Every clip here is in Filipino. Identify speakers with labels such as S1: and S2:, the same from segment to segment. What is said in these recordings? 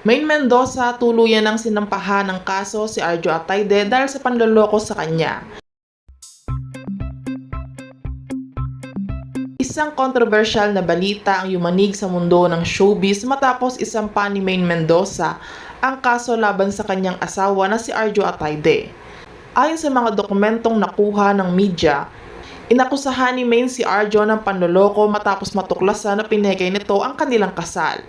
S1: Main Mendoza tuluyan ng sinampahan ng kaso si Arjo Atayde dahil sa panloloko sa kanya. Isang kontrobersyal na balita ang yumanig sa mundo ng showbiz matapos isampa ni Main Mendoza ang kaso laban sa kanyang asawa na si Arjo Atayde. Ayon sa mga dokumentong nakuha ng media, inakusahan ni Main si Arjo ng panloloko matapos matuklasan na pinekay nito ang kanilang kasal.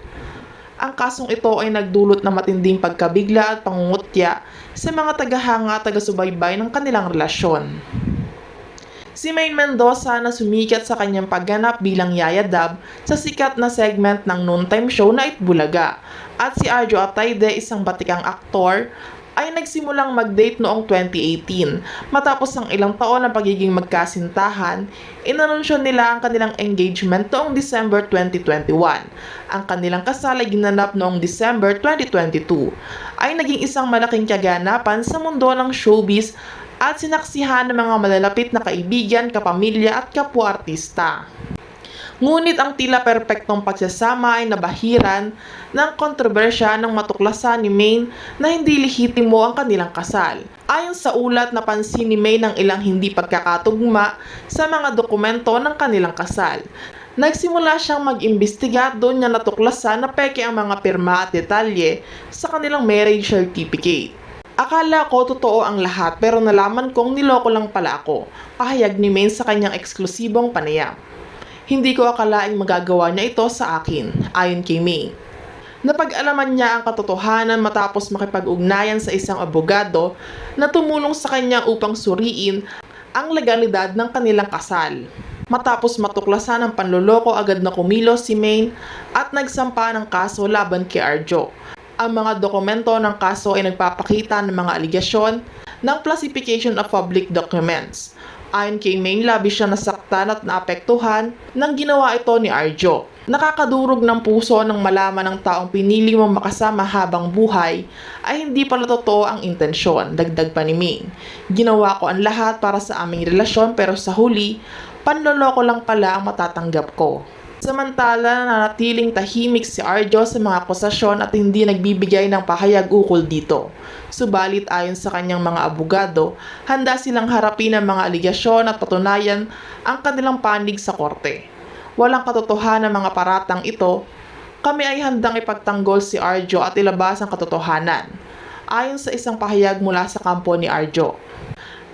S1: Ang kasong ito ay nagdulot ng matinding pagkabigla at pangungutya sa mga tagahanga at taga-subaybay ng kanilang relasyon. Si Main Mendoza na sumikat sa kanyang pagganap bilang Yaya Dab sa sikat na segment ng noontime show na Itbulaga at si Arjo Atayde isang batikang aktor ay nagsimulang mag-date noong 2018. Matapos ang ilang taon ng pagiging magkasintahan, inanunsyo nila ang kanilang engagement noong December 2021. Ang kanilang kasal ay ginanap noong December 2022. Ay naging isang malaking kaganapan sa mundo ng showbiz at sinaksihan ng mga malalapit na kaibigan, kapamilya at kapwa-artista. Ngunit ang tila perpektong pagsasama ay nabahiran ng kontrobersya ng matuklasan ni Maine na hindi lehitimo ang kanilang kasal. Ayon sa ulat, napansin ni Maine ang ilang hindi pagkakatugma sa mga dokumento ng kanilang kasal. Nagsimula siyang mag-imbestiga doon niya natuklasan na peke ang mga pirma at detalye sa kanilang marriage certificate. Akala ko totoo ang lahat pero nalaman kong niloko lang pala ako, pahayag ni Maine sa kanyang eksklusibong panayam. Hindi ko akalaing magagawa niya ito sa akin, ayon kay May. Napag-alaman niya ang katotohanan matapos makipag-ugnayan sa isang abogado na tumulong sa kanya upang suriin ang legalidad ng kanilang kasal. Matapos matuklasan ang panloloko agad na kumilos si Maine at nagsampa ng kaso laban kay Arjo. Ang mga dokumento ng kaso ay nagpapakita ng mga aligasyon ng classification of public documents. Ayon kay Maine, labis siya nasaktan at naapektuhan nang ginawa ito ni Arjo. Nakakadurog ng puso nang malaman ng taong pinili mong makasama habang buhay ay hindi pala totoo ang intensyon, dagdag pa ni Maine. Ginawa ko ang lahat para sa aming relasyon pero sa huli, panloloko lang pala ang matatanggap ko. Samantala, nanatiling tahimik si Arjo sa mga akusasyon at hindi nagbibigay ng pahayag ukol dito. Subalit ayon sa kanyang mga abogado, handa silang harapin ang mga aligasyon at patunayan ang kanilang panig sa korte. Walang katotohanan ng mga paratang ito, kami ay handang ipagtanggol si Arjo at ilabas ang katotohanan. Ayon sa isang pahayag mula sa kampo ni Arjo.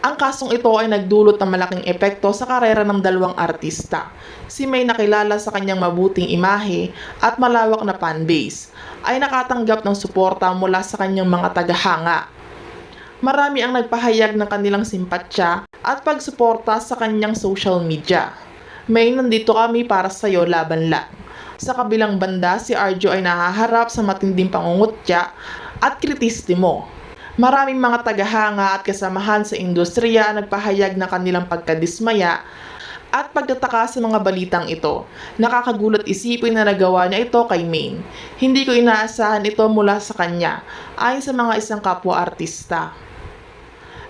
S1: Ang kasong ito ay nagdulot ng malaking epekto sa karera ng dalawang artista. Si May nakilala sa kanyang mabuting imahe at malawak na fanbase ay nakatanggap ng suporta mula sa kanyang mga tagahanga. Marami ang nagpahayag ng kanilang simpatsya at pagsuporta sa kanyang social media. May nandito kami para sa iyo laban lang. Sa kabilang banda, si Arjo ay nahaharap sa matinding pangungutya at kritismo Maraming mga tagahanga at kasamahan sa industriya ang nagpahayag ng kanilang pagkadismaya at pagtataka sa mga balitang ito. Nakakagulat isipin na nagawa niya ito kay Maine. Hindi ko inaasahan ito mula sa kanya, ayon sa mga isang kapwa-artista.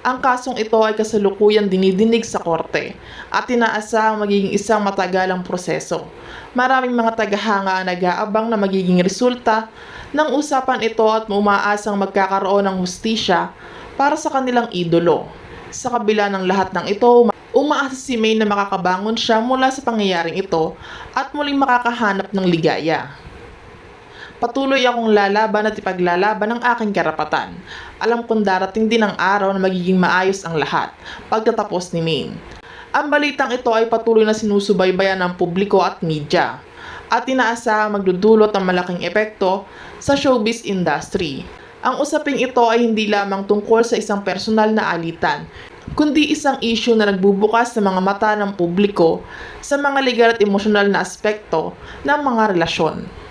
S1: Ang kasong ito ay kasalukuyang dinidinig sa korte at inaasahang magiging isang matagalang proseso. Maraming mga tagahanga ang nag-aabang na magiging resulta ng usapan ito at umaasang magkakaroon ng hustisya para sa kanilang idolo. Sa kabila ng lahat ng ito, umaasa si May na makakabangon siya mula sa pangyayaring ito at muling makakahanap ng ligaya. Patuloy akong lalaban at ipaglalaban ang aking karapatan. Alam kong darating din ang araw na magiging maayos ang lahat, pagtatapos ni Maine. Ang balitang ito ay patuloy na sinusubaybayan ng publiko at media at inaasahang magdudulot ng malaking epekto sa showbiz industry. Ang usaping ito ay hindi lamang tungkol sa isang personal na alitan, kundi isang issue na nagbubukas sa mga mata ng publiko sa mga legal at emosyonal na aspekto ng mga relasyon.